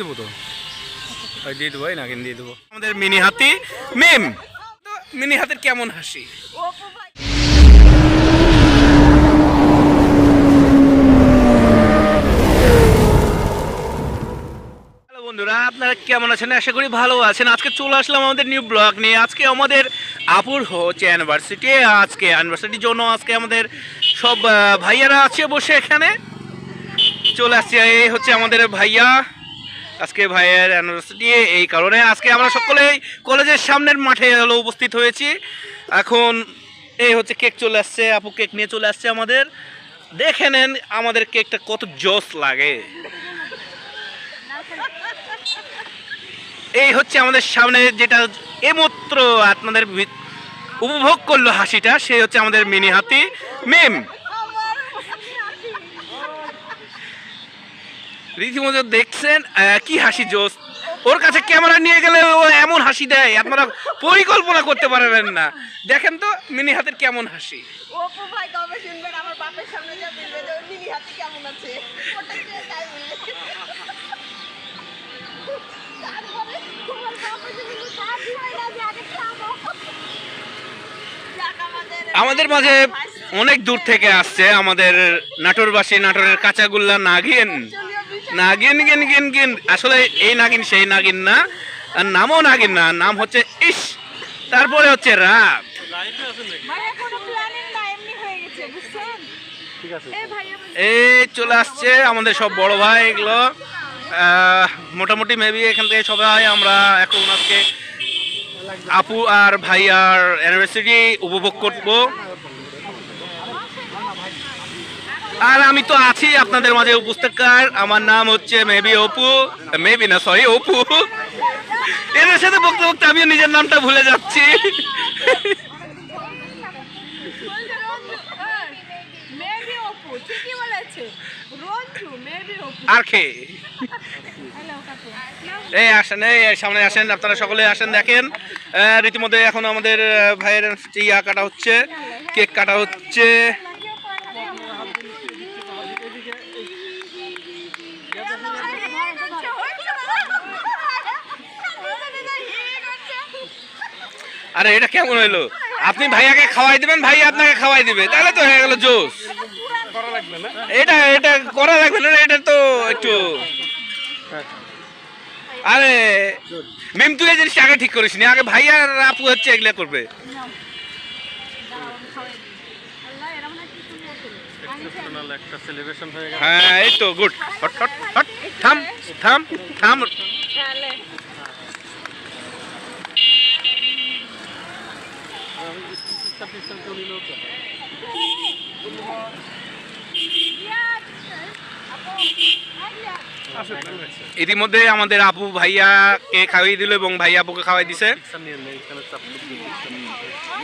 দেবো তো? দিয়ে দেবো দিয়ে দেবো। আমাদের মিনি হাতি মেম। মিনি হাতের কেমন হাসি? বন্ধুরা, আপনারা কেমন আছেন? আশা করি ভালো আছেন। আজকে চলে আসলাম আমাদের নিউ ব্লগ নিয়ে। আজকে আমাদের আপুর হচ্ছে অ্যানিভার্সিটি আজকে অ্যানিভার্সিটির জন্য আজকে আমাদের সব ভাইয়ারা আছে বসে এখানে। চলে আসছে, এই হচ্ছে আমাদের ভাইয়া। আজকে ভাইয়ের অ্যানিভার্সিটি এই কারণে আজকে আমরা সকলেই কলেজের সামনের মাঠে হলো উপস্থিত হয়েছি। এখন এই হচ্ছে কেক চলে আসছে, আপু কেক নিয়ে চলে আসছে আমাদের। দেখে নেন আমাদের কেকটা কত জোস লাগে। এই হচ্ছে আমাদের সামনে যেটা এইমাত্র আপনাদের উপভোগ করল হাসিটা সে হচ্ছে আমাদের মিনি হাতি, মেম। রীতিমতো দেখছেন কি হাসি জোস ওর কাছে ক্যামেরা নিয়ে গেলে ও এমন হাসি দেয় আপনারা পরিকল্পনা করতে পারবেন না দেখেন তো মিনি হাতের কেমন হাসি অপু ভাই কবে শুনবেন আমার বাপের সামনে যা বলবে যে মিনি হাতি কেমন আছে ওটা দিয়ে তাই বলে। তারপরে তোমার বাপে যে বলবে, "দাদু, এটা যে আগে খাব।" যাক, আমাদের মাঝে অনেক দূর থেকে আসছে আমাদের নাটোরবাসী নাটোরের কাঁচাগুল্লা বিষয়। নাগিন গিন গিন গিন আসলে এই নাগিন সেই নাগিন না। আর নামও নাগিন না নাম হচ্ছে ইস তারপরে হচ্ছে হয়ে বলছে, এই চলে আসছে আমাদের সব বড় ভাই এগুলো। মোটামুটি মেবি এখান থেকে সবাই আমরা এখন আজকে আপু আর ভাইয়ার অ্যানিভার্সারি উপভোগ করব। আর আমি তো আছি আপনাদের মাঝে উপস্থিতকার আমার নাম হচ্ছে মেবি অপু। মেবি না সরি অপু। এদের সাথে বকতে বকতে আমিও নিজের নামটা ভুলে যাচ্ছি। আর কাকু। এই আসেন এই সামনে আসেন আপনারা সকলে আসেন দেখেন। রীতিমধ্যে এখন আমাদের ভাইয়ের ইয়া কাটা হচ্ছে কেক কাটা হচ্ছে। আরে, এটা কেমন হইল? আপনি ভাইয়াকে খাওয়াই দিবেন ভাই আপনাকে খাওয়াই দিবে। তাহলে তো হয়ে গেল জোস এটা এটা করা লাগবে না, এটা তো একটু আরে মেম তুই এই জিনিসটা আগে ঠিক করিস নি আগে ভাইয়া আর আপু হচ্ছে এগুলা করবে। হ্যাঁ এই তো গুড হট হট হট। থাম থাম থাম। ইতিমধ্যে আমাদের আপু ভাইয়াকে খাওয়াই দিল এবং ভাইয়া আপুকে খাওয়াই দিছে।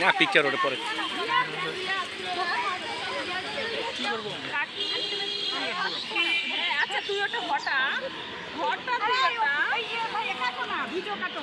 না পিকচার ওটা পরে। আচ্ছা ভিডিও কাটো